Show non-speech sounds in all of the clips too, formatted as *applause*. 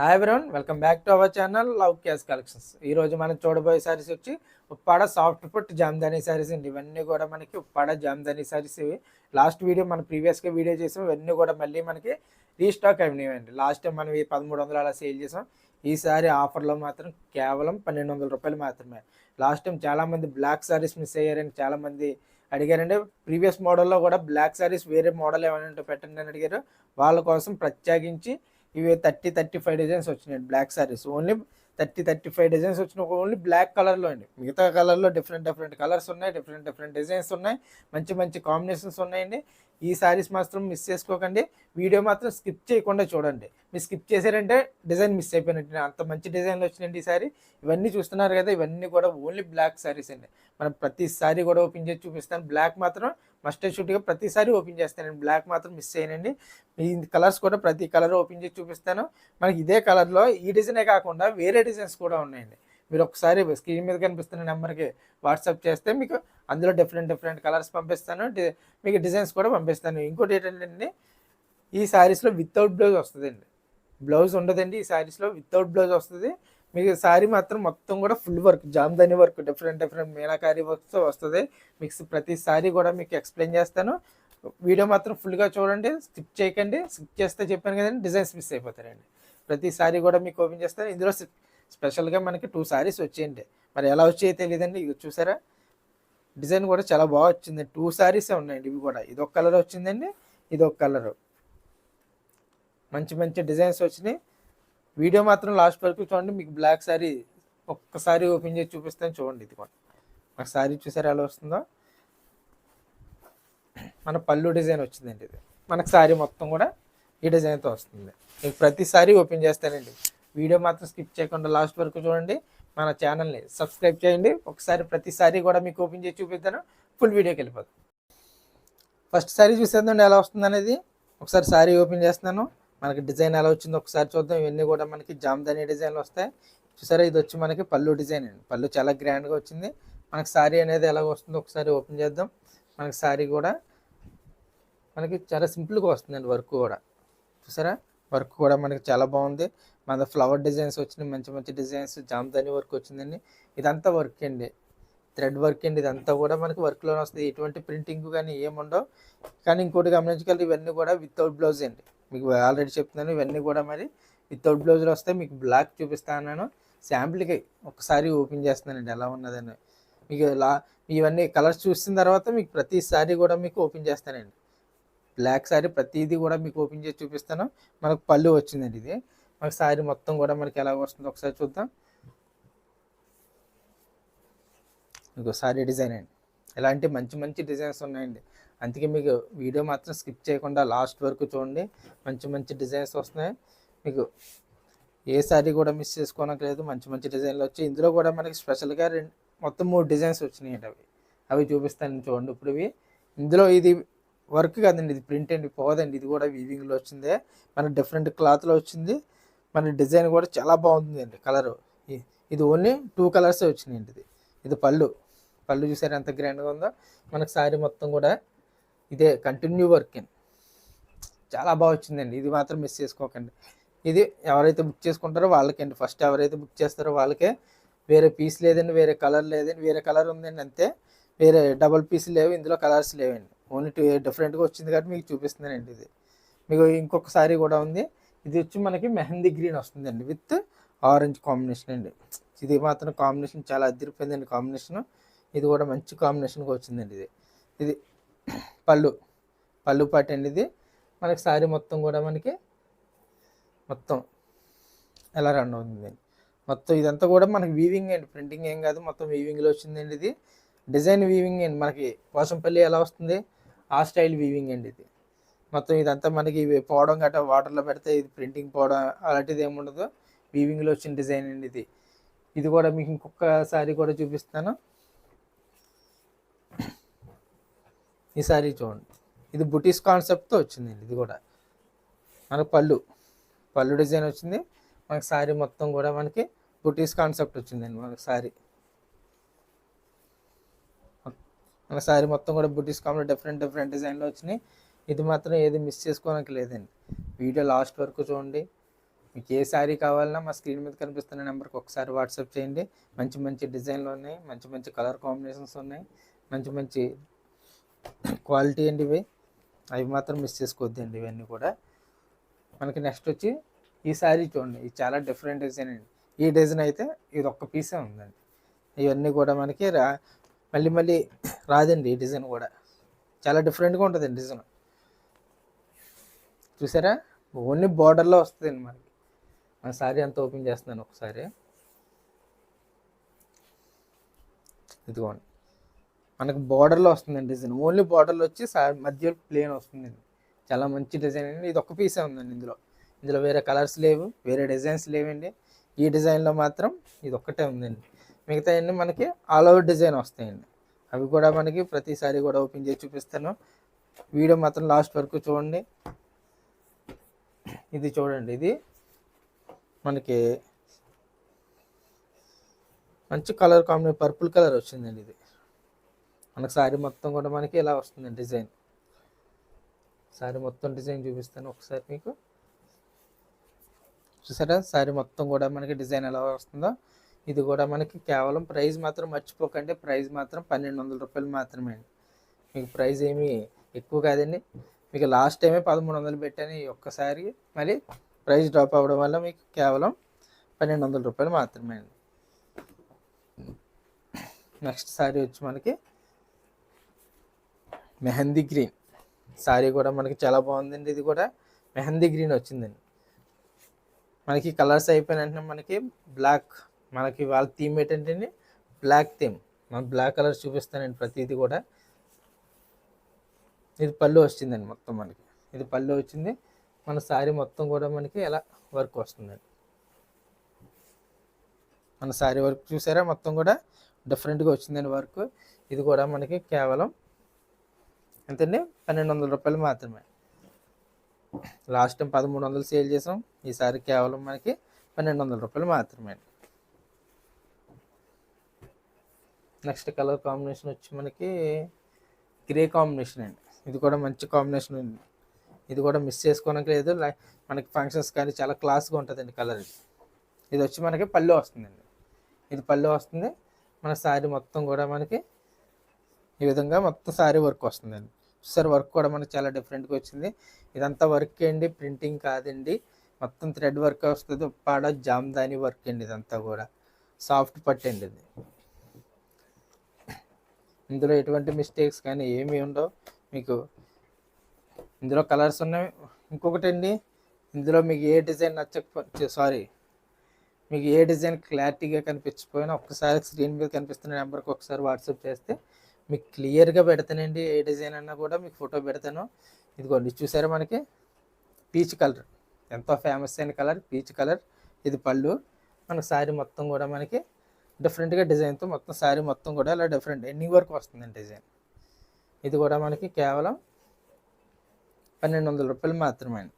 Hi brown welcome back to our channel love క్యాస్ collections ఈ రోజు మనం చూడబోయే శారీస్ వచ్చి ఉప్పాడ సాఫ్ట్ ఫుట్ జామ్దానీ శారీస్ అండి. ఇవన్నీ కూడా మనకి ఉప్పాడ జామ్దానీ సారీస్ ఇవి. లాస్ట్ వీడియో మనం ప్రీవియస్గా వీడియో చేసాం. ఇవన్నీ కూడా మళ్ళీ మనకి రీస్టాక్ అయినాయండి లాస్ట్ టైం మనం ఈ పదమూడు వందలు అలా సేల్ చేసాం. ఈసారి ఆఫర్లో మాత్రం కేవలం పన్నెండు వందల రూపాయలు మాత్రమే. లాస్ట్ టైం చాలామంది బ్లాక్ సారీస్ మిస్ అయ్యారని చాలామంది అడిగారండి. ప్రీవియస్ మోడల్లో కూడా బ్లాక్ సారీస్ వేరే మోడల్ ఏమైనా ఉంటే పెట్టండి అని అడిగారు. వాళ్ళ కోసం ప్రత్యేకించి ఇవి థర్టీ థర్టీ ఫైవ్ డిజైన్స్ వచ్చినాయి black saris only thirty thirty five designs వచ్చిన ఓన్లీ బ్లాక్ కలర్లో అండి. మిగతా కలర్లో డిఫరెంట్ డిఫరెంట్ కలర్స్ ఉన్నాయి డిఫరెంట్ డిఫరెంట్ డిజైన్స్ ఉన్నాయి. మంచి మంచి కాంబినేషన్స్ ఉన్నాయండి. ఈ సారీస్ మాత్రం మిస్ చేసుకోకండి. వీడియో మాత్రం స్కిప్ చేయకుండా చూడండి. మీరు స్కిప్ చేశారంటే డిజైన్ మిస్ అయిపోయినట్టు అంత మంచి డిజైన్లు వచ్చినాయండి ఈ సారీ. ఇవన్నీ చూస్తున్నారు కదా ఇవన్నీ కూడా ఓన్లీ బ్లాక్ సారీస్ అండి. మనం ప్రతిసారి కూడా ఓపెన్ చేసి చూపిస్తాను. బ్లాక్ మాత్రం మస్ట్ షూట్గా ప్రతిసారి ఓపెన్ చేస్తానండి. బ్లాక్ మాత్రం మిస్ చేయనండి ఈ కలర్స్ కూడా ప్రతి కలర్ ఓపెన్ చేసి చూపిస్తాను. మనకి ఇదే కలర్లో ఈ డిజైనే కాకుండా వేరే డిజైన్స్ కూడా ఉన్నాయండి. మీరు ఒకసారి స్క్రీన్ మీద కనిపిస్తున్న నెంబర్కి వాట్సాప్ చేస్తే మీకు అందులో డిఫరెంట్ డిఫరెంట్ కలర్స్ పంపిస్తాను. మీకు డిజైన్స్ కూడా పంపిస్తాను. ఇంకోటి ఏంటంటే ఈ శారీస్లో వితౌట్ బ్లౌజ్ వస్తుందండి. బ్లౌజ్ ఉండదండి. ఈ శారీస్లో వితౌట్ బ్లౌజ్ వస్తుంది. మీకు శారీ మాత్రం మొత్తం కూడా full work Jamdani work different different Meenakari వర్క్తో వస్తుంది. మీకు ప్రతి సారీ కూడా మీకు ఎక్స్ప్లెయిన్ చేస్తాను. వీడియో మాత్రం ఫుల్గా చూడండి స్కిప్ చేయకండి. స్కిప్ చేస్తే చెప్పాను కదండి డిజైన్స్ మిస్ అయిపోతారండి. ప్రతి సారీ కూడా మీకు ఓపెన్ చేస్తాను. ఇందులో స్పెషల్గా మనకి టూ శారీస్ వచ్చేయండి. మరి ఎలా వచ్చాయో తెలియదండి. ఇది చూసారా? డిజైన్ కూడా చాలా బాగా వచ్చింది. టూ శారీసే ఉన్నాయండి ఇవి కూడా. ఇది ఒక కలర్ వచ్చిందండి ఇది ఒక కలరు. మంచి మంచి డిజైన్స్ వచ్చినాయి. వీడియో మాత్రం లాస్ట్ వరకు చూడండి. మీకు బ్లాక్ శారీ ఒక్కసారి ఓపెన్ చేసి చూపిస్తాను. చూడండి ఇది కూడా. మాకు శారీ చూసారు? ఎలా వస్తుందో? మన పళ్ళు డిజైన్ వచ్చిందండి ఇది. మనకు శారీ మొత్తం కూడా ఈ డిజైన్తో వస్తుంది. మీకు ప్రతిసారి ఓపెన్ చేస్తానండి. వీడియో మాత్రం స్కిప్ చేయకుండా లాస్ట్ వరకు చూడండి. మన ఛానల్ని సబ్స్క్రైబ్ చేయండి. ఒకసారి ప్రతిసారి కూడా మీకు ఓపెన్ చేసి చూపిస్తాను ఫుల్ వీడియోకి వెళ్ళిపోతాం ఫస్ట్ సారీ చూసేద్దాం ఎలా వస్తుంది అనేది? ఒకసారి సారీ ఓపెన్ చేస్తున్నాను. మనకి డిజైన్ ఎలా వచ్చిందో ఒకసారి చూద్దాం. ఇవన్నీ కూడా మనకి జామదాని డిజైన్లు వస్తాయి. చూసారా? ఇది వచ్చి మనకి పళ్ళు డిజైన్ అండి. పళ్ళు చాలా గ్రాండ్గా వచ్చింది. మనకి శారీ అనేది ఎలా వస్తుందో ఒకసారి ఓపెన్ చేద్దాం. మనకి శారీ కూడా మనకి చాలా సింపుల్గా వస్తుందండి వర్క్ కూడా. చూసారా? వర్క్ కూడా మనకి చాలా బాగుంది. మన ఫ్లవర్ డిజైన్స్ వచ్చినాయి. మంచి మంచి డిజైన్స్. జామదాని వర్క్ వచ్చిందండి. ఇదంతా వర్క్ అండి. థ్రెడ్ వర్క్ అండి. ఇదంతా కూడా మనకి వర్క్లోనే వస్తుంది. ఎటువంటి ప్రింటింగ్ కానీ ఏముండవు. కానీ ఇంకోటి గమనించగలరు ఇవన్నీ కూడా వితౌట్ బ్లౌజ్ అండి. మీకు ఆల్రెడీ చెప్తున్నాను ఇవన్నీ కూడా మరి వితౌట్ బ్లౌజ్లో వస్తే మీకు బ్లాక్ చూపిస్తాను శాంపుల్కి ఒకసారి ఓపెన్ చేస్తున్నానండి ఎలా ఉన్నదని. మీకు లా ఇవన్నీ కలర్స్ చూసిన తర్వాత మీకు ప్రతి సారీ కూడా మీకు ఓపెన్ చేస్తానండి. బ్లాక్ సారీ ప్రతిదీ కూడా మీకు ఓపెన్ చేసి చూపిస్తాను. మనకు పళ్ళు వచ్చిందండి ఇది. మనకు సారీ మొత్తం కూడా మనకి ఎలా వస్తుందో ఒకసారి చూద్దాం. ఇంకో సారీ డిజైన్ అండి. ఇలాంటి మంచి మంచి డిజైన్స్ ఉన్నాయండి. అందుకే మీకు వీడియో మాత్రం స్కిప్ చేయకుండా లాస్ట్ వరకు చూడండి. మంచి మంచి డిజైన్స్ వస్తున్నాయి. మీకు ఏ శారీ కూడా మిస్ చేసుకోనట్లేదు మంచి మంచి డిజైన్లు వచ్చి ఇందులో కూడా మనకి స్పెషల్గా రెండు మొత్తం మూడు డిజైన్స్ వచ్చినాయండి అవి. అవి చూపిస్తాను చూడండి ఇప్పుడు ఇవి. ఇందులో ఇది వర్క్ కాదండి. ఇది ప్రింట్ అండి. పోదండి. ఇది కూడా వీవింగ్లో వచ్చిందే. మన డిఫరెంట్ క్లాత్లో వచ్చింది. మన డిజైన్ కూడా చాలా బాగుంది అండి కలర్ ఇది ఓన్లీ టూ కలర్సే వచ్చినాయండి ఇది. ఇది పళ్ళు. పళ్ళు చూసారు ఎంత గ్రాండ్గా ఉందో? మనకు శారీ మొత్తం కూడా ఇదే కంటిన్యూ వర్క్ చాలా బాగా వచ్చిందండి. ఇది మాత్రం మిస్ చేసుకోకండి. ఇది ఎవరైతే బుక్ చేసుకుంటారో వాళ్ళకండి. ఫస్ట్ ఎవరైతే బుక్ చేస్తారో వాళ్ళకే వేరే పీస్ లేదండి వేరే కలర్ లేదండి వేరే కలర్ ఉందండి అంతే. వేరే డబల్ పీస్ లేవు ఇందులో కలర్స్ లేవండి. ఓన్లీ టూ డిఫరెంట్గా వచ్చింది కాబట్టి మీకు చూపిస్తున్నానండి ఇది. మీకు ఇంకొకసారి కూడా ఉంది. ఇది వచ్చి మనకి మెహందీ గ్రీన్ వస్తుందండి విత్ ఆరెంజ్ కాంబినేషన్ అండి. ఇది మాత్రం కాంబినేషన్ చాలా అదిరిపోయిందండి కాంబినేషన్ ఇది కూడా మంచి కాంబినేషన్గా వచ్చిందండి ఇది. ఇది పళ్ళు పళ్ళు పాట అండి ఇది మనకి సారీ మొత్తం కూడా మనకి మొత్తం ఎలా రన్ అవుతుందండి మొత్తం ఇదంతా కూడా మనకి వీవింగ్ అండి. ప్రింటింగ్ ఏం కాదు మొత్తం వీవింగ్లో వచ్చిందండి ఇది డిజైన్ వీవింగ్ అండి. మనకి పోసంపల్లి ఎలా వస్తుంది? ఆ స్టైల్ వీవింగ్ అండి ఇది మొత్తం ఇదంతా మనకి ఇవి పోవడం గట్రా వాటర్లో పెడితే ఇది ప్రింటింగ్ పోవడం అలాంటిది ఏముండదు వీవింగ్లో వచ్చిన డిజైన్ అండి ఇది ఇది కూడా మీకు శారీ కూడా చూపిస్తాను. ఈ సారీ చూడండి. ఇది బుటీస్ కాన్సెప్ట్తో వచ్చిందండి ఇది కూడా. మనకు పళ్ళు. పళ్ళు డిజైన్ వచ్చింది. మనకి శారీ మొత్తం కూడా మనకి బుటీస్ కాన్సెప్ట్ వచ్చిందండి మనకి శారీ మన శారీ మొత్తం కూడా బుటీస్ కామ్లో డిఫరెంట్ డిఫరెంట్ డిజైన్లో వచ్చినాయి. ఇది మాత్రం ఏది మిస్ చేసుకోవడానికి లేదండి. వీడియో లాస్ట్ వరకు చూడండి. మీకు ఏ శారీ కావాలన్నా మా స్క్రీన్ మీద కనిపిస్తున్న నెంబర్కి ఒకసారి వాట్సాప్ చేయండి. మంచి మంచి డిజైన్లు ఉన్నాయి. మంచి మంచి కలర్ కాంబినేషన్స్ ఉన్నాయి. మంచి మంచి క్వాలిటీ అండి ఇవి. అవి మాత్రం మిస్ చేసుకోవద్దండి ఇవన్నీ కూడా. మనకి నెక్స్ట్ వచ్చి ఈ శారీ చూడండి. ఇది చాలా డిఫరెంట్ డిజైన్ అండి. ఈ డిజైన్ అయితే ఇది ఒక్క పీసే ఉందండి. ఇవన్నీ కూడా మనకి రా మళ్ళీ మళ్ళీ రాదండి ఈ డిజైన్ కూడా. చాలా డిఫరెంట్గా ఉంటుందండి డిజైన్ చూసారా? ఓన్లీ బార్డర్లో వస్తుందండి మనకి. మన శారీ అంతా ఓపెన్ చేస్తున్నాను ఒకసారి. ఇదిగోండి. మనకు బార్డర్లో వస్తుందండి డిజైన్ ఓన్లీ బార్డర్లో వచ్చి మధ్యలో ప్లేన్ వస్తుందండి చాలా మంచి డిజైన్ అండి. ఇది ఒక పీసే ఉందండి ఇందులో. ఇందులో వేరే కలర్స్ లేవు వేరే డిజైన్స్ లేవండి. ఈ డిజైన్లో మాత్రం ఇది ఒక్కటే ఉందండి. మిగతా అన్ని మనకి ఆల్ ఓవర్ డిజైన్ వస్తాయండి. అవి కూడా మనకి ప్రతిసారి కూడా ఓపెన్ చేసి చూపిస్తాను వీడియో మాత్రం లాస్ట్ వరకు చూడండి. ఇది చూడండి ఇది మనకి మంచి కలర్ కాంబినేషన్ పర్పుల్ కలర్ వచ్చిందండి ఇది. మనకి సారీ మొత్తం కూడా మనకి ఇలా వస్తుంది డిజైన్. సారీ మొత్తం డిజైన్ చూపిస్తాను ఒకసారి మీకు. చూసారా? సారీ మొత్తం కూడా మనకి డిజైన్ ఎలా వస్తుందో. ఇది కూడా మనకి కేవలం ప్రైస్ మాత్రం మర్చిపోకండి. ప్రైస్ మాత్రం పన్నెండు వందల రూపాయలు మాత్రమే. అండి మీకు ప్రైస్ ఏమీ ఎక్కువ కాదండి. మీకు లాస్ట్ టైమే పదమూడు వందలు పెట్టాను ఒక్కసారి. మళ్ళీ ప్రైస్ డ్రాప్ అవ్వడం వల్ల మీకు కేవలం పన్నెండు వందల రూపాయలు మాత్రమే. అండి నెక్స్ట్ సారీ వచ్చి మనకి మెహందీ గ్రీన్. సారీ కూడా మనకి చాలా బాగుందండి ఇది కూడా. మెహందీ గ్రీన్ వచ్చిందండి. మనకి కలర్స్ అయిపోయిన వెంటనే మనకి బ్లాక్ మనకి వాళ్ళ థీమ్ ఏంటంటే బ్లాక్ థీమ్. మన బ్లాక్ కలర్స్ చూపిస్తానండి ప్రతిదీ కూడా. ఇది పళ్ళు వచ్చిందండి మొత్తం మనకి. ఇది పళ్ళు వచ్చింది. మన శారీ మొత్తం కూడా మనకి ఎలా వర్క్ వస్తుందండి. మన శారీ వర్క్ చూసారా? మొత్తం కూడా డిఫరెంట్గా వచ్చిందండి వర్క్. ఇది కూడా మనకి కేవలం ఎంతండి పన్నెండు వందల రూపాయలు మాత్రమే. లాస్ట్ టైం పదమూడు వందలు సేల్ చేసాం. ఈసారి కేవలం మనకి పన్నెండు వందల రూపాయలు మాత్రమే. నెక్స్ట్ కలర్ కాంబినేషన్ వచ్చి మనకి గ్రే కాంబినేషన్ అండి. ఇది కూడా మంచి కాంబినేషన్ ఉంది ఇది కూడా మిస్ చేసుకోవడానికి లేదు. మనకి ఫంక్షన్స్ కానీ చాలా క్లాస్గా ఉంటుందండి కలర్. ఇది ఇది వచ్చి మనకి పళ్ళు వస్తుందండి. ఇది పళ్ళు వస్తుంది. మన శారీ మొత్తం కూడా మనకి ఈ విధంగా మొత్తం శారీ వర్క్ వస్తుందండి. ఒకసారి వర్క్ కూడా మనకి చాలా డిఫరెంట్గా వచ్చింది. ఇదంతా వర్క్ అండి ప్రింటింగ్ కాదండి. మొత్తం థ్రెడ్ వర్క్ వస్తుంది. పాడ జామ్దాని వర్క్ అండి ఇదంతా కూడా. సాఫ్ట్ పట్టు అండి ఇది. ఇందులో ఎటువంటి మిస్టేక్స్ కానీ ఏమీ ఉండవు. మీకు ఇందులో కలర్స్ ఉన్నాయి. ఇంకొకటి అండి ఇందులో మీకు ఏ డిజైన్ నచ్చకపో సారీ మీకు ఏ డిజైన్ క్లారిటీగా కనిపించకపోయినా ఒక్కసారి స్క్రీన్ మీద కనిపిస్తున్న నెంబర్కి ఒకసారి వాట్సాప్ చేస్తే మీకు క్లియర్గా పెడతానండి ఏ డిజైన్ అన్నా కూడా మీకు ఫోటో పెడతాను. ఇదిగోండి చూసారా మనకి? Peach colour. ఎంతో ఫేమస్ అయిన కలర్ పీచ్ కలర్. ఇది పళ్ళు. మన శారీ మొత్తం కూడా మనకి డిఫరెంట్గా డిజైన్తో మొత్తం శారీ మొత్తం కూడా ఇలా డిఫరెంట్ ఎన్ని వరకు వస్తుందండి డిజైన్? ఇది కూడా మనకి కేవలం పన్నెండు వందల రూపాయలు మాత్రమే. అండి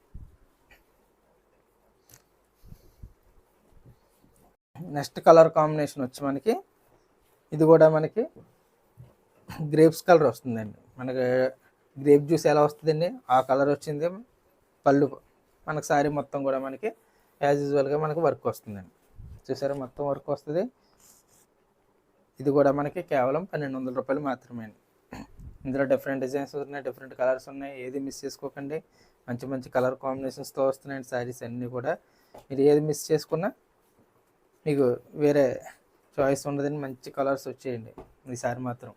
నెక్స్ట్ కలర్ కాంబినేషన్ వచ్చి మనకి ఇది కూడా మనకి గ్రేప్స్ కలర్ వస్తుందండి. మనకి గ్రేప్ జ్యూస్ ఎలా వస్తుందండి? ఆ కలర్ వచ్చింది. పళ్ళు మనకు సారీ మొత్తం కూడా మనకి యాజ్ యూజువల్గా మనకి వర్క్ వస్తుందండి. చూసారా? మొత్తం వర్క్ వస్తుంది. ఇది కూడా మనకి కేవలం పన్నెండు వందల రూపాయలు మాత్రమే అండి. ఇందులో డిఫరెంట్ డిజైన్స్ ఉన్నాయి డిఫరెంట్ కలర్స్ ఉన్నాయి. ఏది మిస్ చేసుకోకండి. మంచి మంచి కలర్ కాంబినేషన్స్తో వస్తున్నాయండి శారీస్ అన్నీ కూడా. మీరు ఏది మిస్ చేసుకున్నా మీకు వేరే చాయిస్ ఉండదని మంచి కలర్స్ వచ్చేయండి. ఈసారి మాత్రం.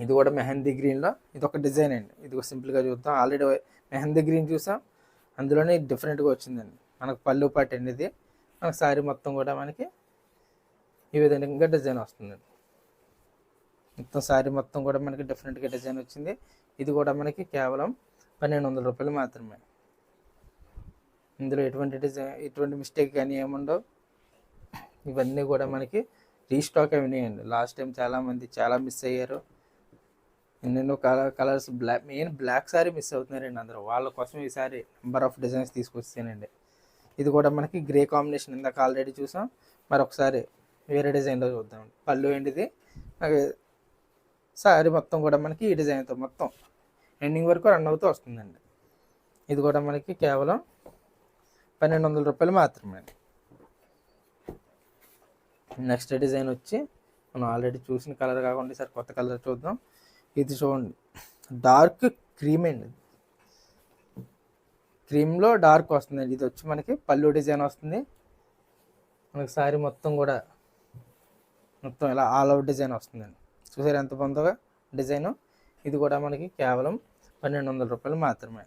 ఇది కూడా మెహందీ గ్రీన్లో. ఇది ఒక డిజైన్ అండి. ఇది సింపుల్గా చూద్దాం. ఆల్రెడీ మెహందీ గ్రీన్ చూసాం. అందులోనే ఇది డిఫరెంట్గా వచ్చిందండి. మనకు పళ్ళు పాట అండి ఇది మనకు శారీ మొత్తం కూడా మనకి ఈ విధంగా డిజైన్ వస్తుందండి. మొత్తం శారీ మొత్తం కూడా మనకి డిఫరెంట్గా డిజైన్ వచ్చింది. ఇది కూడా మనకి కేవలం పన్నెండు వందల రూపాయలు మాత్రమే. ఇందులో ఎటువంటి డిజైన్ ఎటువంటి మిస్టేక్ కానీ ఏముండవు. ఇవన్నీ కూడా మనకి రీస్టాక్ అయినాయండి. లాస్ట్ టైం చాలామంది చాలా మిస్ అయ్యారు. ఎన్నెన్నో colour colours black main black sari miss అవుతున్నారండి అందరూ. వాళ్ళ కోసం ఈసారి నెంబర్ ఆఫ్ డిజైన్స్ తీసుకొచ్చానండి. ఇది కూడా మనకి గ్రే కాంబినేషన్ ఇందాక ఆల్రెడీ చూసాం. మరొకసారి వేరే డిజైన్లో చూద్దాం. పళ్ళు ఏంటిది? సారీ మొత్తం కూడా మనకి ఈ డిజైన్తో మొత్తం ఎండింగ్ వరకు రన్ అవుతూ వస్తుందండి. ఇది కూడా మనకి కేవలం పన్నెండు వందల రూపాయలు మాత్రమే. నెక్స్ట్ డిజైన్ వచ్చి మనం ఆల్రెడీ చూసిన కలర్ కాకుండా సార్ కొత్త కలర్ చూద్దాం. ఇది చూడండి. డార్క్ క్రీమ్ అండి. క్రీమ్లో డార్క్ వస్తుందండి. ఇది వచ్చి మనకి పళ్ళు డిజైన్ వస్తుంది. మనకి సారీ మొత్తం కూడా మొత్తం ఇలా ఆల్ అవుట్ డిజైన్ వస్తుందండి. చూసారు ఎంత పొందగా డిజైన్? ఇది కూడా మనకి కేవలం పన్నెండు వందల రూపాయలు మాత్రమే.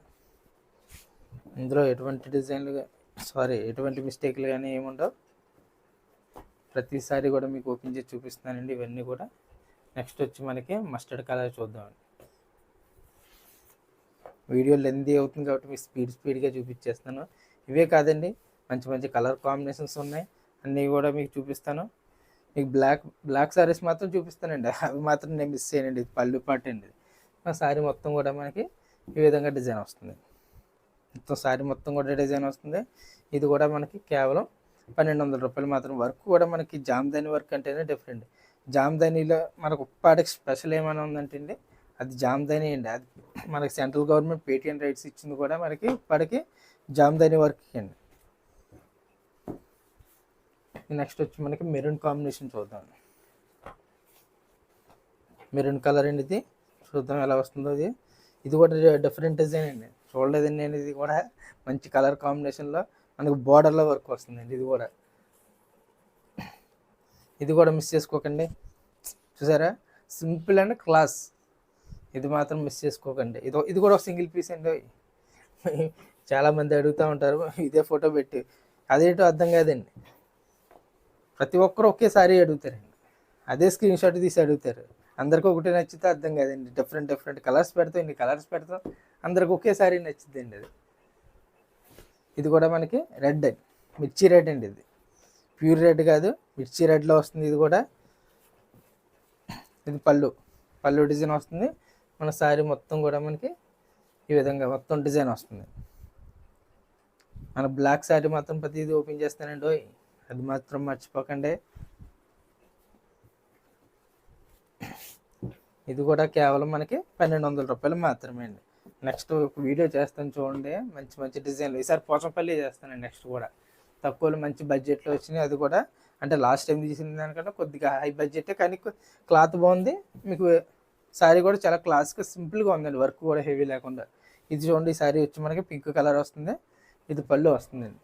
ఇందులో ఎటువంటి డిజైన్లు సారీ ఎటువంటి మిస్టేక్లు కానీ ఏముండవు. ప్రతిసారి కూడా మీకు ఓపెన్ చేసి చూపిస్తున్నానండి ఇవన్నీ కూడా. నెక్స్ట్ వచ్చి మనకి మస్టర్డ్ కలర్ చూద్దామండి. వీడియో లెందీ అవుతుంది కాబట్టి మీకు స్పీడ్ స్పీడ్గా చూపించేస్తాను. ఇవే కాదండి మంచి మంచి కలర్ కాంబినేషన్స్ ఉన్నాయి. అన్నీ కూడా మీకు చూపిస్తాను. మీకు బ్లాక్ బ్లాక్ సారీస్ మాత్రం చూపిస్తానండి. అవి మాత్రం నేను మిస్ చేయనండి. ఇది పళ్ళు పాటు అండి. సారీ మొత్తం కూడా మనకి ఈ విధంగా డిజైన్ వస్తుంది. మొత్తం సారీ మొత్తం కూడా డిజైన్ వస్తుంది. ఇది కూడా మనకి కేవలం పన్నెండు వందల రూపాయలు మాత్రం. వర్క్ కూడా మనకి జామ్దాని వర్క్ అంటేనే డిఫరెంట్ జామ్దానిలో మనకు ఉప్పాడకి స్పెషల్ ఏమైనా ఉందంటే అండి అది జామ్దాని అండి. అది మనకి సెంట్రల్ గవర్నమెంట్ పేటిఎం రైట్స్ ఇచ్చింది కూడా మనకి ఉప్పాడకి జామ్దాని వర్క్ అండి. నెక్స్ట్ వచ్చి మనకి మెరూన్ కాంబినేషన్ చూద్దాం. మెరూన్ కలర్ అండి ఇది. చూద్దాం ఎలా వస్తుందో ఇది ఇది కూడా డిఫరెంట్ డిజైన్ అండి. చూడలేదండి నేను. ఇది కూడా మంచి కలర్ కాంబినేషన్లో మనకు బార్డర్లో వర్క్ వస్తుందండి. ఇది కూడా ఇది కూడా మిస్ చేసుకోకండి. చూసారా? సింపుల్ అండ్ క్లాస్ ఇది మాత్రం మిస్ చేసుకోకండి. ఇది ఇది కూడా ఒక సింగిల్ పీస్ అండి. చాలామంది అడుగుతూ ఉంటారు ఇదే ఫోటో పెట్టి. అదేంటో అర్థం కాదండి. ప్రతి ఒక్కరు ఒకేసారి అడుగుతారండి. అదే స్క్రీన్ షాట్ తీసి అడుగుతారు. అందరికి ఒకటి నచ్చితే అర్థం కాదండి. డిఫరెంట్ డిఫరెంట్ కలర్స్ పెడతాం ఇన్ని కలర్స్ పెడతాం. అందరికి ఒకేసారి నచ్చుద్దండి అది. ఇది కూడా మనకి రెడ్ అండి. మిర్చి రెడ్ అండి ఇది. ప్యూర్ రెడ్ కాదు. మిర్చి రెడ్లో వస్తుంది ఇది కూడా. ఇది పళ్ళు పళ్ళు డిజైన్ వస్తుంది. మన శారీ మొత్తం కూడా మనకి ఈ విధంగా మొత్తం డిజైన్ వస్తుంది. మన బ్లాక్ శారీ మాత్రం ప్రతిదీ ఓపెన్ చేస్తానండి అది మాత్రం మర్చిపోకండి. ఇది కూడా కేవలం మనకి పన్నెండు వందల రూపాయలు మాత్రమే అండి. నెక్స్ట్ ఒక వీడియో చేస్తాను చూడండి. మంచి మంచి డిజైన్లు. ఈసారి పోచంపల్లి చేస్తానండి నెక్స్ట్ కూడా. తక్కువలో మంచి బడ్జెట్లో వచ్చినాయి. అది కూడా అంటే లాస్ట్ టైం తీసిన దానికంటే కొద్దిగా హై బడ్జెట్ కానీ క్లాత్ బాగుంది. మీకు శారీ కూడా చాలా క్లాస్గా సింపుల్గా ఉందండి. వర్క్ కూడా హెవీ లేకుండా. ఇది చూడండి ఈ శారీ వచ్చి మనకి పింక్ కలర్ వస్తుంది. ఇది పళ్ళు వస్తుందండి.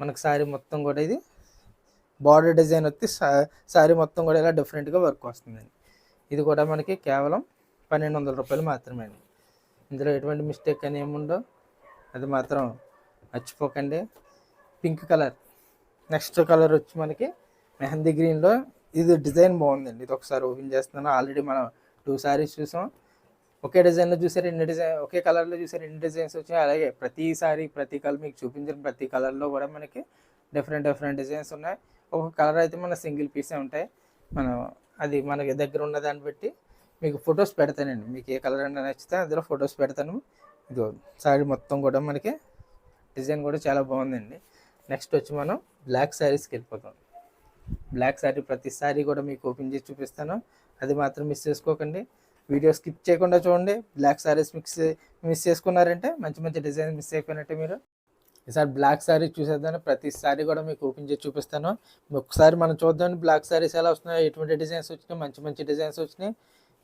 మనకు శారీ మొత్తం కూడా ఇది. బార్డర్ డిజైన్ వచ్చి శారీ మొత్తం కూడా ఇలా డిఫరెంట్గా వర్క్ వస్తుందండి. ఇది కూడా మనకి కేవలం పన్నెండు వందల రూపాయలు మాత్రమే అండి. ఇందులో ఎటువంటి మిస్టేక్ అని ఏముండో అది మాత్రం మర్చిపోకండి. పింక్ కలర్ నెక్స్ట్ కలర్ వచ్చి మనకి మెహందీ గ్రీన్లో ఇది డిజైన్ బాగుందండి. ఇది ఒకసారి ఓపెన్ చేస్తున్నాను. ఆల్రెడీ మనం టూ సారీస్ చూసాం. ఒకే డిజైన్లో చూసారు ఎన్ని డిజైన్ ఒకే కలర్లో చూసారు ఎన్ని డిజైన్స్ వచ్చాయి అలాగే ప్రతిసారి ప్రతి కలర్ మీకు చూపించిన ప్రతి కలర్లో కూడా మనకి డిఫరెంట్ డిఫరెంట్ డిజైన్స్ ఉన్నాయి. ఒక కలర్ అయితే మన సింగిల్ పీసే ఉంటాయి. మనం అది మనకి దగ్గర ఉన్న దాన్ని బట్టి మీకు ఫొటోస్ పెడతానండి. మీకు ఏ కలర్ అయినా నచ్చితే అందులో ఫొటోస్ పెడతాను. ఇది సారీ మొత్తం కూడా మనకి డిజైన్ కూడా చాలా బాగుందండి. నెక్స్ట్ వచ్చి మనం బ్లాక్ శారీస్కి వెళ్ళిపోతాం. బ్లాక్ శారీ ప్రతి శారీ కూడా మీకు ఓపెన్ చేసి చూపిస్తాను. అది మాత్రం మిస్ చేసుకోకండి. వీడియో స్కిప్ చేయకుండా చూడండి. బ్లాక్ శారీస్ మిక్స్ మిస్ చేసుకున్నారంటే మంచి మంచి డిజైన్ మిస్ అయిపోయినట్టే మీరు. ఈసారి బ్లాక్ శారీ చూసేద్దాను. ప్రతి శారీ కూడా మీకు ఓపెన్ చేసి చూపిస్తాను. ఒకసారి మనం చూద్దాం. బ్లాక్ శారీస్ ఎలా వస్తున్నాయి ఎటువంటి డిజైన్స్ వచ్చినాయి మంచి మంచి డిజైన్స్ వచ్చినాయి.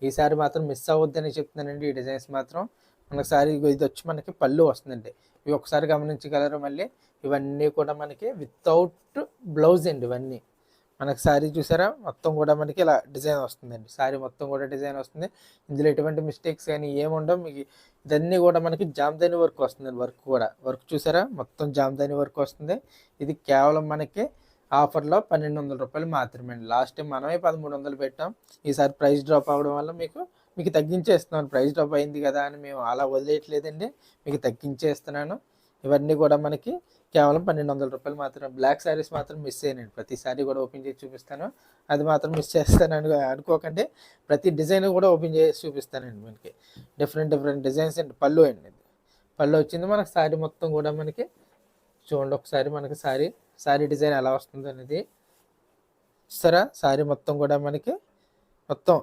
ఈసారి మాత్రం మిస్ అవ్వద్దని చెప్తున్నానండి. ఈ డిజైన్స్ మాత్రం మనకు సారీ ఇది వచ్చి మనకి పళ్ళు వస్తుందండి. ఇవి ఒకసారి గమనించగలరు మళ్ళీ? ఇవన్నీ కూడా మనకి వితౌట్ బ్లౌజ్ అండి ఇవన్నీ. మనకి శారీ చూసారా? మొత్తం కూడా మనకి ఇలా డిజైన్ వస్తుందండి. శారీ మొత్తం కూడా డిజైన్ వస్తుంది. ఇందులో ఎటువంటి మిస్టేక్స్ కానీ ఏముండవు మీకు ఇదన్నీ కూడా మనకి జామ్దాని వర్క్ వస్తుందండి వర్క్ కూడా. వర్క్ చూసారా? మొత్తం జామ్దాని వర్క్ వస్తుంది. ఇది కేవలం మనకి ఆఫర్లో పన్నెండు వందల రూపాయలు మాత్రమే అండి. లాస్ట్ టైం మనమే పదమూడు వందలు పెట్టాం. ఈసారి ప్రైస్ డ్రాప్ అవ్వడం వల్ల మీకు మీకు తగ్గించేస్తున్నాను. ప్రైస్ డ్రాప్ అయింది కదా అని మేము అలా వదిలేయట్లేదండి. మీకు తగ్గించేస్తున్నాను. ఇవన్నీ కూడా మనకి కేవలం పన్నెండు వందల రూపాయలు మాత్రం బ్లాక్ శారీస్ మాత్రం మిస్ అయ్యానండి. ప్రతి శారీ కూడా ఓపెన్ చేసి చూపిస్తాను. అది మాత్రం మిస్ చేస్తానని అనుకోకండి. ప్రతి డిజైన్ కూడా ఓపెన్ చేసి చూపిస్తానండి మనకి. డిఫరెంట్ డిఫరెంట్ డిజైన్స్ అండి. పళ్ళు అండి పళ్ళు వచ్చింది మనకి శారీ మొత్తం కూడా మనకి. చూడండి ఒకసారి మనకి శారీ శారీ డిజైన్ ఎలా వస్తుంది అనేది సరే శారీ మొత్తం కూడా మనకి. మొత్తం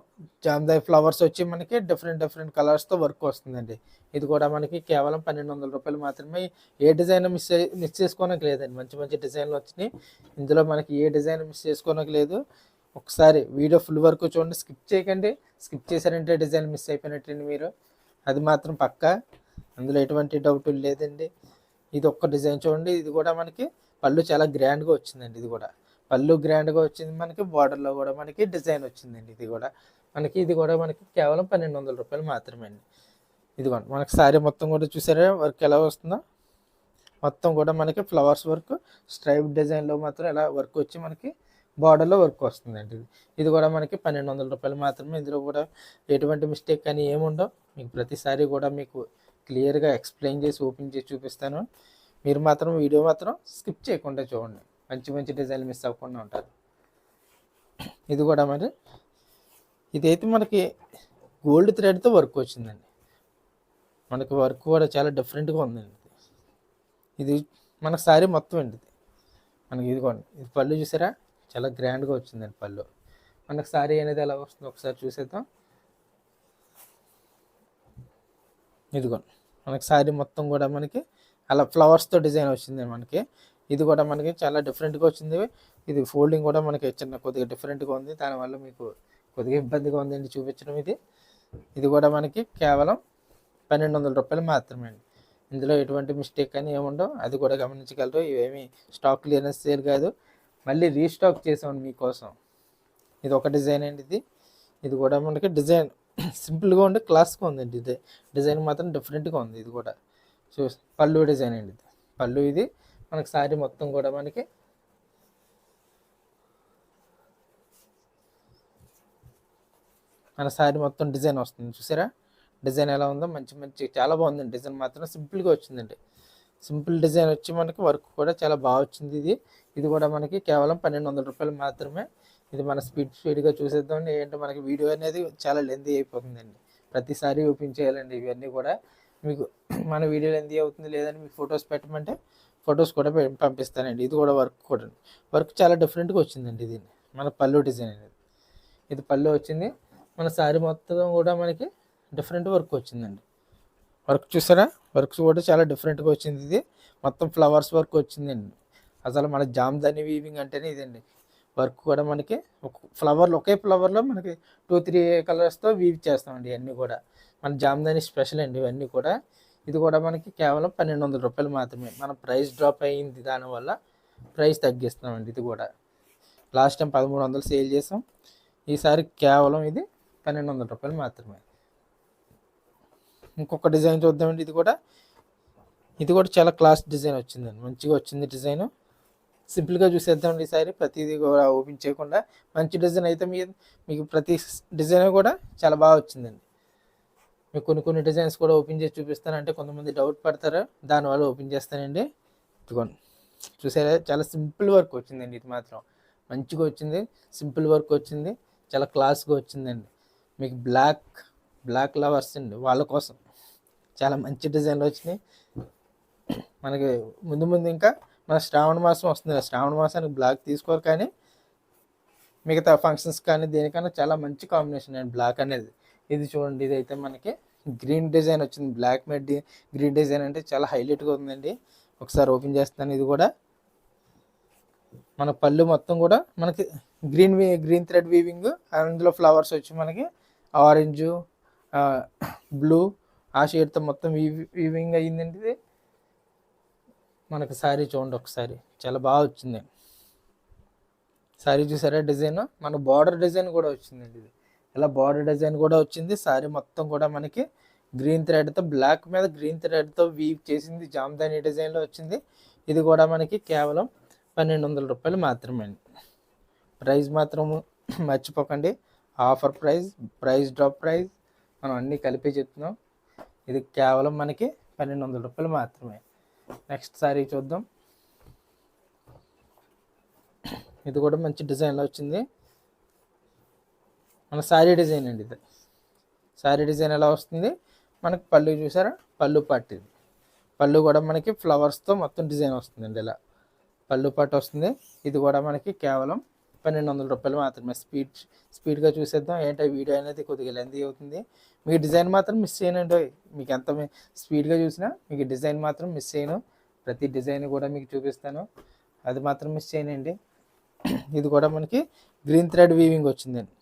జామ్దాయి ఫ్లవర్స్ వచ్చి మనకి డిఫరెంట్ డిఫరెంట్ కలర్స్తో వర్క్ వస్తుందండి. ఇది కూడా మనకి కేవలం పన్నెండు వందల రూపాయలు మాత్రమే. ఏ డిజైన్ మిస్ మిస్ చేసుకోనకి లేదండి. మంచి మంచి డిజైన్లు వచ్చినాయి. ఇందులో మనకి ఏ డిజైన్ మిస్ చేసుకోనకి లేదు. ఒకసారి వీడియో ఫుల్ వరకు చూడండి. స్కిప్ చేయకండి. స్కిప్ చేశారంటే డిజైన్ మిస్ అయిపోయినట్టండి మీరు. అది మాత్రం పక్కా. అందులో ఎటువంటి డౌట్ లేదండి. ఇది ఒక్క డిజైన్ చూడండి. ఇది కూడా మనకి పళ్ళు చాలా గ్రాండ్గా వచ్చిందండి. ఇది కూడా. పళ్ళు గ్రాండ్గా వచ్చింది మనకి బార్డర్లో కూడా మనకి డిజైన్ వచ్చిందండి ఇది కూడా. మనకి ఇది కూడా మనకి కేవలం పన్నెండు వందల రూపాయలు మాత్రమే అండి. ఇదిగోండి మనకి శారీ మొత్తం కూడా చూసారా? వర్క్ ఎలా వస్తుందో? మొత్తం కూడా మనకి ఫ్లవర్స్ వర్క్ స్ట్రైప్ డిజైన్లో మాత్రం ఎలా వర్క్ వచ్చి మనకి బార్డర్లో వర్క్ వస్తుందండి ఇది. ఇది కూడా మనకి పన్నెండు వందల రూపాయలు మాత్రమే. ఇందులో కూడా ఎటువంటి మిస్టేక్ కానీ ఏముండవు మీకు ప్రతిసారి కూడా మీకు క్లియర్గా ఎక్స్ప్లెయిన్ చేసి ఓపెన్ చేసి చూపిస్తాను. మీరు మాత్రం వీడియో మాత్రం స్కిప్ చేయకుండా చూడండి. మంచి మంచి డిజైన్లు మిస్ అవ్వకుండా ఉంటారు ఇది కూడా మరి ఇదైతే మనకి గోల్డ్ థ్రెడ్తో వర్క్ వచ్చిందండి. మనకి వర్క్ కూడా చాలా డిఫరెంట్గా ఉందండి ఇది. మనకు సారీ మొత్తం అండి ఇది. మనకి ఇదిగోండి ఇది పళ్ళు చూసారా? చాలా గ్రాండ్గా వచ్చిందండి పళ్ళు. మనకి సారీ అనేది ఎలా వస్తుందో ఒకసారి చూసేద్దాం. ఇదిగోండి మనకి సారీ మొత్తం కూడా మనకి అలా ఫ్లవర్స్తో డిజైన్ వచ్చింది మనకి. ఇది కూడా మనకి చాలా డిఫరెంట్గా వచ్చింది. ఇది ఫోల్డింగ్ కూడా మనకి చిన్న కొద్దిగా డిఫరెంట్గా ఉంది. దానివల్ల మీకు కొద్దిగా ఇబ్బందిగా ఉందండి చూపించడం ఇది. ఇది కూడా మనకి కేవలం పన్నెండు వందల రూపాయలు మాత్రమే అండి. ఇందులో ఎటువంటి మిస్టేక్ అని ఏముండవు అది కూడా గమనించగలరు. ఇవేమి స్టాక్ క్లియరెన్స్ సేల్ కాదు. మళ్ళీ రీస్టాక్ చేసామండి మీకోసం ఇది ఒక డిజైన్ అండి ఇది. ఇది కూడా మనకి డిజైన్ సింపుల్గా ఉండి క్లాస్గా ఉందండి ఇది. డిజైన్ మాత్రం డిఫరెంట్గా ఉంది ఇది కూడా. చూ పళ్ళు డిజైన్ అండి ఇది. పళ్ళు ఇది. మనకి సారీ మొత్తం కూడా మనకి. మన సారీ మొత్తం డిజైన్ వస్తుంది చూసారా? డిజైన్ ఎలా ఉందో మంచి మంచి చాలా బాగుందండి డిజైన్ మాత్రం. సింపుల్గా వచ్చిందండి. సింపుల్ డిజైన్ వచ్చి మనకి వర్క్ కూడా చాలా బాగా వచ్చింది ఇది. ఇది కూడా మనకి కేవలం పన్నెండు వందల రూపాయలు మాత్రమే. ఇది మన స్పీడ్ స్పీడ్గా చూసేద్దాం ఏంటంటే మనకి వీడియో అనేది చాలా లెందీ అయిపోతుందండి. ప్రతిసారి ఓపెన్ చేయాలండి ఇవన్నీ కూడా. మీకు *clears throat* మన వీడియో లెందీ అవుతుంది లేదని మీకు ఫొటోస్ పెట్టమంటే ఫొటోస్ కూడా పంపిస్తానండి. ఇది కూడా వర్క్ కూడా వర్క్ చాలా డిఫరెంట్గా వచ్చిందండి ఇది మన పళ్ళు డిజైన్ అనేది. ఇది పళ్ళు వచ్చింది. మన శారీ మొత్తం కూడా మనకి డిఫరెంట్ వర్క్ వచ్చిందండి. వర్క్ చూసారా? వర్క్స్ కూడా చాలా డిఫరెంట్గా వచ్చింది ఇది. మొత్తం ఫ్లవర్స్ వర్క్ వచ్చిందండి. అసలు మన జామ్దాని వీవింగ్ అంటేనే ఇదండి. వర్క్ కూడా మనకి ఒక ఫ్లవర్లు ఒకే ఫ్లవర్లో మనకి టూ త్రీ కలర్స్తో వీవ్ చేస్తామండి ఇవన్నీ కూడా. మన జామ్దాని స్పెషల్ అండి ఇవన్నీ కూడా. ఇది కూడా మనకి కేవలం పన్నెండు వందల రూపాయలు మాత్రమే. మన ప్రైస్ డ్రాప్ అయ్యింది దానివల్ల ప్రైస్ తగ్గిస్తామండి ఇది కూడా. లాస్ట్ టైం పదమూడు వందలు సేల్ చేసాం. ఈసారి కేవలం ఇది పన్నెండు వందల రూపాయలు మాత్రమే. ఇంకొక డిజైన్ చూద్దామండి ఇది కూడా. ఇది కూడా చాలా క్లాస్ డిజైన్ వచ్చిందండి. మంచిగా వచ్చింది డిజైన్. సింపుల్గా చూసేద్దామండి ఈసారి. ప్రతిదీ కూడా ఓపెన్ చేయకుండా మంచి డిజైన్ అయితే మీ మీకు ప్రతి డిజైన్ కూడా చాలా బాగా వచ్చిందండి. మీకు కొన్ని కొన్ని డిజైన్స్ కూడా ఓపెన్ చేసి చూపిస్తానంటే కొంతమంది డౌట్ పడతారు. దానివల్ల ఓపెన్ చేస్తానండి. ఇదిగోండి. చూసారా? చాలా సింపుల్ వర్క్ వచ్చిందండి ఇది మాత్రం. మంచిగా వచ్చింది. సింపుల్ వర్క్ వచ్చింది. చాలా క్లాస్గా వచ్చిందండి. మీకు బ్లాక్ బ్లాక్ లవర్స్ అండి వాళ్ళ కోసం. చాలా మంచి డిజైన్లు వచ్చినాయి. మనకి ముందు ముందు ఇంకా మన శ్రావణ మాసం వస్తుంది శ్రావణ మాసానికి బ్లాక్ తీసుకోరు కానీ మిగతా ఫంక్షన్స్ కానీ దేనికైనా చాలా మంచి కాంబినేషన్ అండి బ్లాక్ అనేది. ఇది చూడండి ఇది అయితే మనకి గ్రీన్ డిజైన్ వచ్చింది. బ్లాక్ మెడ్ గ్రీన్ డిజైన్ అంటే చాలా హైలైట్గా ఉందండి. ఒకసారి ఓపెన్ చేస్తాను ఇది కూడా. మన పళ్ళు మొత్తం కూడా మనకి గ్రీన్ గ్రీన్ థ్రెడ్ వీవింగ్ అందులో ఫ్లవర్స్ వచ్చి మనకి ఆరెంజ్ బ్లూ ఆ షేడ్తో మొత్తం వీవింగ్ అయ్యిందండి ఇది. మనకి శారీ చూడండి ఒకసారి. చాలా బాగా వచ్చింది. శారీ చూసారా? డిజైన్ మన బార్డర్ డిజైన్ కూడా వచ్చిందండి ఇది. ఇలా బార్డర్ డిజైన్ కూడా వచ్చింది. శారీ మొత్తం కూడా మనకి గ్రీన్ థ్రెడ్తో బ్లాక్ మీద గ్రీన్ థ్రెడ్తో వీవ్ చేసింది జామ్దాని డిజైన్లో వచ్చింది. ఇది కూడా మనకి కేవలం పన్నెండు వందల రూపాయలు మాత్రమే అండి. ప్రైస్ మాత్రం మర్చిపోకండి. Offer price price drop price మనం అన్నీ కలిపి చెప్తున్నాం. ఇది కేవలం మనకి పన్నెండు వందల రూపాయలు మాత్రమే. నెక్స్ట్ సారీ చూద్దాం. ఇది కూడా మంచి డిజైన్లో వచ్చింది. మన శారీ డిజైన్ అండి ఇది. శారీ డిజైన్ ఎలా వస్తుంది? మనకి పళ్ళు చూసారా? పళ్ళు పట్టు ఇది. పళ్ళు కూడా మనకి ఫ్లవర్స్తో మొత్తం డిజైన్ వస్తుందండి ఇలా. పళ్ళు పట్టు వస్తుంది. ఇది కూడా మనకి కేవలం పన్నెండు వందల రూపాయలు మాత్రమే. స్పీడ్ స్పీడ్గా చూసేద్దాం. ఏంటో వీడియో అనేది కొద్దిగా లెంది అవుతుంది. మీకు డిజైన్ మాత్రం మిస్ చేయనండి మీకు ఎంత స్పీడ్గా చూసినా మీకు డిజైన్ మాత్రం మిస్ చేయను. ప్రతి డిజైన్ కూడా మీకు చూపిస్తాను. అది మాత్రం మిస్ చేయనండి. ఇది కూడా మనకి గ్రీన్ థ్రెడ్ వీవింగ్ వచ్చిందండి.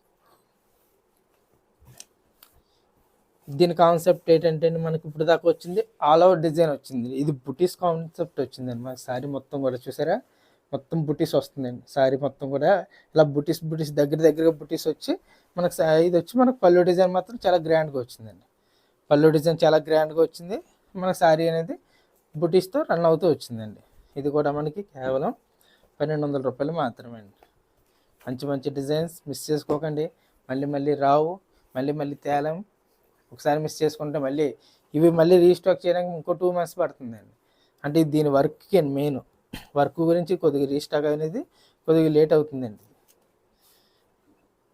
దీని కాన్సెప్ట్ ఏంటంటే మనకి ఇప్పుడు దాకా వచ్చింది. ఆల్ ఓవర్ డిజైన్ వచ్చింది. ఇది బుటీస్ కాన్సెప్ట్ వచ్చిందండి. మనకి శారీ మొత్తం కూడా చూసారా? మొత్తం బుటీస్ వస్తుందండి. శారీ మొత్తం కూడా ఇలా బుటీస్ బుటీస్ దగ్గర దగ్గరగా బుటీస్ వచ్చి మనకు ఇది వచ్చి మనకు పళ్ళు డిజైన్ మాత్రం చాలా గ్రాండ్గా వచ్చిందండి. పళ్ళు డిజైన్ చాలా గ్రాండ్గా వచ్చింది. మన శారీ అనేది బుటీస్తో రన్ అవుతూ వచ్చిందండి. ఇది కూడా మనకి కేవలం పన్నెండు వందల రూపాయలు మాత్రమే అండి మంచి మంచి డిజైన్స్ మిస్ చేసుకోకండి. మళ్ళీ మళ్ళీ రావు మళ్ళీ మళ్ళీ తేలం ఒకసారి మిస్ చేసుకుంటే మళ్ళీ ఇవి మళ్ళీ రీస్టాక్ చేయడానికి ఇంకో టూ మంత్స్ పడుతుందండి. అంటే దీని వర్క్కి మెయిన్ వర్క్ గురించి కొద్దిగా రీస్టాక్ అనేది కొద్దిగా లేట్ అవుతుందండి.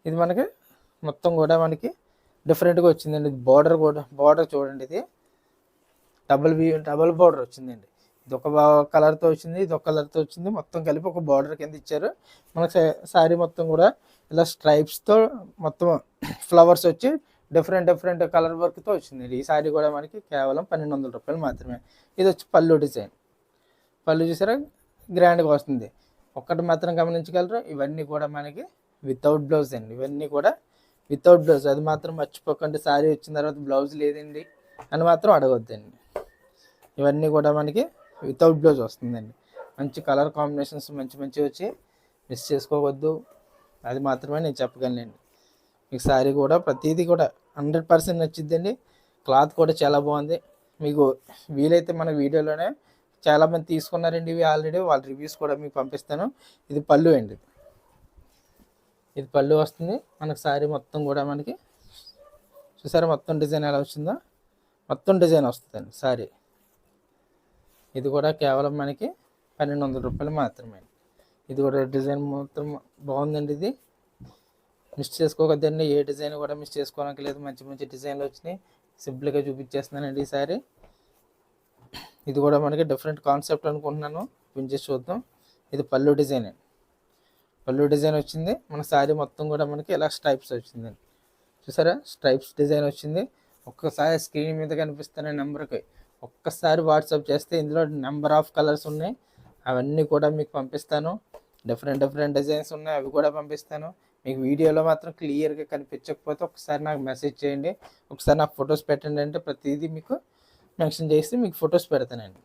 ఇది మనకి మొత్తం కూడా మనకి డిఫరెంట్గా వచ్చిందండి. బార్డర్ కూడా బార్డర్ చూడండి ఇది. డబుల్ బీ డబుల్ బార్డర్ వచ్చిందండి. ఇది ఒక కలర్తో వచ్చింది ఇది ఒక కలర్తో వచ్చింది. మొత్తం కలిపి ఒక బార్డర్ కింద ఇచ్చారు. మనకి శారీ మొత్తం కూడా ఇలా స్ట్రైప్స్తో మొత్తం ఫ్లవర్స్ వచ్చి డిఫరెంట్ డిఫరెంట్ కలర్ వర్క్తో వచ్చింది. ఈ శారీ కూడా మనకి కేవలం పన్నెండు వందల రూపాయలు మాత్రమే. ఇది వచ్చి పళ్ళు డిజైన్. పళ్ళు చూసారా? గ్రాండ్గా వస్తుంది. ఒక్కటి మాత్రం గమనించగలరు. ఇవన్నీ కూడా మనకి వితౌట్ బ్లౌజ్ అండి. ఇవన్నీ కూడా వితౌట్ బ్లౌజ్ అది మాత్రం మర్చిపోకండి. శారీ వచ్చిన తర్వాత బ్లౌజ్ లేదండి అని మాత్రం అడగొద్దండి. ఇవన్నీ కూడా మనకి వితౌట్ బ్లౌజ్ వస్తుందండి. మంచి కలర్ కాంబినేషన్స్ మంచి మంచి వచ్చి మిస్ చేసుకోవద్దు. అది మాత్రమే నేను చెప్పగలనండి. మీకు శారీ కూడా ప్రతిదీ కూడా హండ్రెడ్ పర్సెంట్ నచ్చిద్దండి. క్లాత్ కూడా చాలా బాగుంది. మీకు వీలైతే మన వీడియోలోనే చాలామంది తీసుకున్నారండి ఇవి ఆల్రెడీ. వాళ్ళ రివ్యూస్ కూడా మీకు పంపిస్తాను. ఇది పళ్ళు అండి. ఇది పళ్ళు వస్తుంది. మనకు శారీ మొత్తం కూడా మనకి చూసారా? మొత్తం డిజైన్ ఎలా వచ్చిందో? మొత్తం డిజైన్ వస్తుందండి శారీ ఇది కూడా కేవలం మనకి పన్నెండు వందల రూపాయలు మాత్రమే. ఇది కూడా డిజైన్ మొత్తం బాగుందండి ఇది. మిస్ చేసుకోవద్దండి ఏ డిజైన్ కూడా మిస్ చేసుకోవడానికి లేదు మంచి మంచి డిజైన్లు వచ్చినాయి. సింపుల్గా చూపించేస్తున్నానండి ఈసారి ఇది కూడా మనకి డిఫరెంట్ కాన్సెప్ట్ అనుకుంటున్నాను. పిన్ చేసి చూద్దాం. ఇది పళ్ళు డిజైన్. అండి పళ్ళు డిజైన్ వచ్చింది. మన శారీ మొత్తం కూడా మనకి ఇలా స్ట్రైప్స్ వచ్చిందండి. చూసారా? స్ట్రైప్స్ డిజైన్ వచ్చింది. ఒక్కసారి స్క్రీన్ మీద కనిపిస్తున్న నెంబర్కి ఒక్కసారి వాట్సాప్ చేస్తే ఇందులో నెంబర్ ఆఫ్ కలర్స్ ఉన్నాయి. అవన్నీ కూడా మీకు పంపిస్తాను. డిఫరెంట్ డిఫరెంట్ డిజైన్స్ ఉన్నాయి. అవి కూడా పంపిస్తాను. మీకు వీడియోలో మాత్రం క్లియర్గా కనిపించకపోతే ఒకసారి నాకు మెసేజ్ చేయండి. ఒకసారి నాకు ఫొటోస్ పెట్టండి అంటే ప్రతిదీ మీకు మెన్షన్ చేసి మీకు ఫొటోస్ పెడతానండి.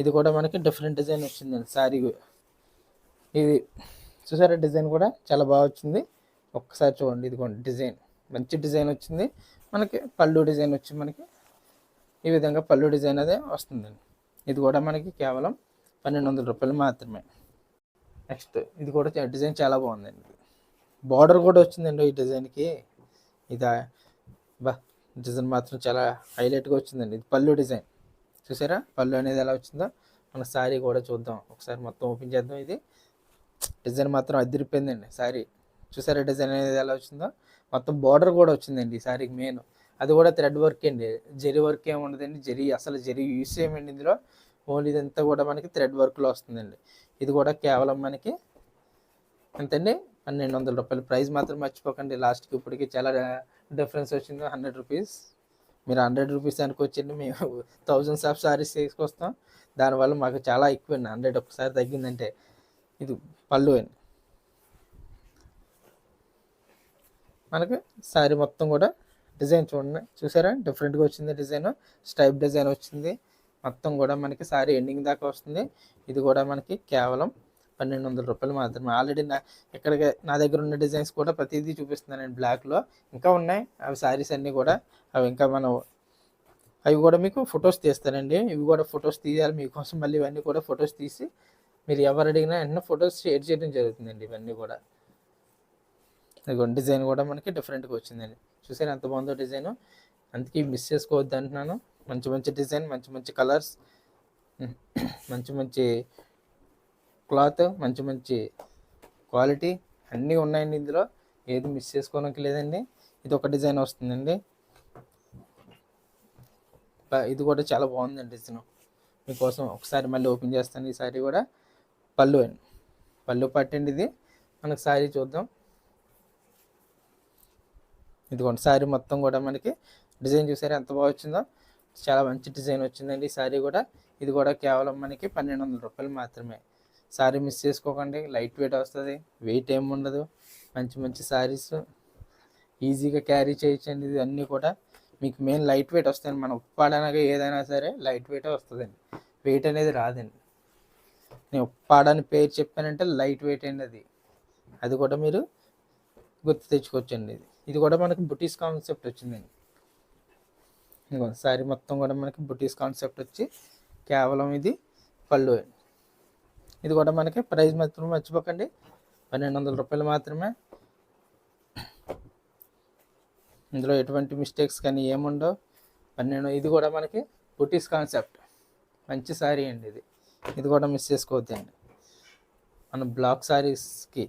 ఇది కూడా మనకి డిఫరెంట్ డిజైన్ వచ్చిందండి సారీ. ఇది చూసారా డిజైన్ కూడా చాలా బాగా వచ్చింది. ఒక్కసారి చూడండి ఇదిగోండి డిజైన్. మంచి డిజైన్ వచ్చింది. మనకి పళ్ళు డిజైన్ వచ్చి మనకి ఈ విధంగా పళ్ళు డిజైన్ అదే వస్తుందండి. ఇది కూడా మనకి కేవలం పన్నెండు వందల రూపాయలు మాత్రమే. నెక్స్ట్ ఇది కూడా డిజైన్ చాలా బాగుందండి. బార్డర్ కూడా వచ్చిందండి ఈ డిజైన్కి. ఇదా బా డిజైన్ మాత్రం చాలా హైలైట్గా వచ్చిందండి. ఇది పళ్ళు డిజైన్. చూసారా? పళ్ళు అనేది ఎలా వచ్చిందో? మన శారీ కూడా చూద్దాం. ఒకసారి మొత్తం ఓపెన్ చేద్దాం ఇది. డిజైన్ మాత్రం అదిరిపోయిందండి శారీ. చూసారా డిజైన్ అనేది ఎలా వచ్చిందో? మొత్తం బార్డర్ కూడా వచ్చిందండి ఈ శారీకి మెయిన్ అది కూడా థ్రెడ్ వర్క్ అండి. జరీ వర్క్ ఏమి ఉండదండి. అసలు జరీ యూస్ చేయమండి ఇందులో. ఓన్లీ ఇదంతా కూడా మనకి థ్రెడ్ వర్క్లో వస్తుందండి. ఇది కూడా కేవలం మనకి ఎంతండి? పన్నెండు వందల రూపాయలు. ప్రైస్ మాత్రం మర్చిపోకండి. లాస్ట్కి ఇప్పటికి చాలా డిఫరెన్స్ వచ్చింది. Hundred rupees. మీరు హండ్రెడ్ రూపీస్ అనుకోవచ్చండి మేము థౌజండ్స్ ఆఫ్ సారీస్ తీసుకొస్తాం. దానివల్ల మాకు చాలా ఎక్కువ అండి. హండ్రెడ్ ఒకసారి తగ్గిందంటే ఇది పళ్ళు అండి. మనకి శారీ మొత్తం కూడా డిజైన్ చూడండి. చూసారా? డిఫరెంట్గా వచ్చింది డిజైన్. స్టైప్ డిజైన్ వచ్చింది. మొత్తం కూడా మనకి శారీ ఎండింగ్ దాకా వస్తుంది. ఇది కూడా మనకి కేవలం పన్నెండు వందల రూపాయలు మాత్రమే. ఆల్రెడీ నా ఇక్కడికి నా దగ్గర ఉన్న డిజైన్స్ కూడా ప్రతిదీ చూపిస్తున్నానండి బ్లాక్లో. ఇంకా ఉన్నాయి. అవి శారీస్ అన్నీ కూడా. అవి ఇంకా మనం అవి కూడా మీకు ఫొటోస్ తీస్తానండి. ఇవి కూడా ఫొటోస్ తీయాలి మీకోసం. మళ్ళీ ఇవన్నీ కూడా ఫొటోస్ తీసి మీరు ఎవరు అడిగినా ఎన్నో ఫొటోస్ షేర్ చేయడం జరుగుతుందండి ఇవన్నీ కూడా. ఇదిగోండి డిజైన్ కూడా మనకి డిఫరెంట్గా వచ్చిందండి. చూసారు ఎంత బాగుందో డిజైన్. అందుకే మిస్ చేసుకోవద్దు అంటున్నాను మంచి మంచి డిజైన్ మంచి మంచి కలర్స్ మంచి మంచి క్లాత్ మంచి మంచి క్వాలిటీ అన్నీ ఉన్నాయండి ఇందులో. ఏది మిస్ చేసుకోవడానికి లేదండి. ఇది ఒక డిజైన్ వస్తుందండి. ఇది కూడా చాలా బాగుందండి డిజైన్. మీకోసం ఒకసారి మళ్ళీ ఓపెన్ చేస్తాను ఈ సారీ కూడా. పళ్ళు అండి. పళ్ళు పట్టండి ఇది. మనకు శారీ చూద్దాం. ఇదిగోండి శారీ మొత్తం కూడా మనకి డిజైన్ చూసారా ఎంత బాగా వచ్చిందో? చాలా మంచి డిజైన్ వచ్చిందండి ఈ సారీ కూడా. ఇది కూడా కేవలం మనకి పన్నెండు వందల రూపాయలు మాత్రమే. సారీ మిస్ చేసుకోకండి. లైట్ వెయిట్ వస్తుంది. వెయిట్ ఏమి ఉండదు. మంచి మంచి శారీస్ ఈజీగా క్యారీ చేయొచ్చండి ఇది అన్నీ కూడా మీకు మెయిన్ లైట్ వెయిట్ వస్తాయండి మనం ఉప్పాడనగా ఏదైనా సరే లైట్ వెయిటే వస్తుందండి. వెయిట్ అనేది రాదండి. నేను ఉప్పాడని పేరు చెప్పానంటే లైట్ వెయిట్ అండి అది. అది కూడా మీరు గుర్తు తెచ్చుకోవచ్చండి ఇది. ఇది కూడా మనకి బుటీస్ కాన్సెప్ట్ వచ్చిందండి. ఇదిగో మొత్తం కూడా మనకి బుటీస్ కాన్సెప్ట్ వచ్చి కేవలం ఇది పళ్ళు అండి. ఇది కూడా మనకి ప్రైస్ మాత్రం మర్చిపోకండి. పన్నెండు వందల రూపాయలు మాత్రమే. ఇందులో ఎటువంటి మిస్టేక్స్ కానీ ఏముండవు. పన్నెండు ఇది కూడా మనకి బుటీస్ కాన్సెప్ట్. మంచి శారీ అండి ఇది. ఇది కూడా మిస్ చేసుకోవద్దండి మన బ్లాక్ శారీస్కి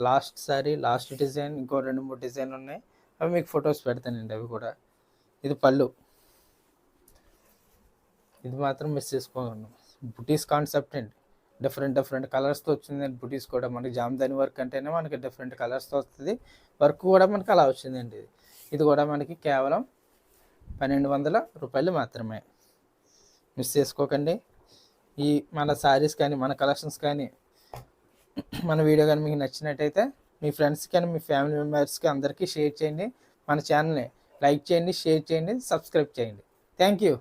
లాస్ట్ శారీ లాస్ట్ డిజైన్ ఇంకో రెండు మూడు డిజైన్లు ఉన్నాయి. అవి మీకు ఫొటోస్ పెడతానండి అవి కూడా. ఇది పళ్ళు. ఇది మాత్రం మిస్ చేసుకోగలను బుటీస్ కాన్సెప్ట్ అండి. డిఫరెంట్ డిఫరెంట్ కలర్స్తో వచ్చిందండి బుటీస్ కూడా మనకి జామదాని వర్క్ అంటేనే మనకి డిఫరెంట్ కలర్స్తో వస్తుంది. వర్క్ కూడా మనకి అలా వచ్చిందండి. ఇది ఇది కూడా మనకి కేవలం పన్నెండు వందల రూపాయలు మాత్రమే. మిస్ చేసుకోకండి. ఈ మన శారీస్ కానీ మన కలెక్షన్స్ కానీ మన వీడియో కానీ మీకు నచ్చినట్టయితే మీ ఫ్రెండ్స్ కానీ మీ ఫ్యామిలీ మెంబర్స్కి అందరికీ షేర్ చేయండి. మన ఛానల్ని లైక్ చేయండి షేర్ చేయండి సబ్స్క్రైబ్ చేయండి. Thank you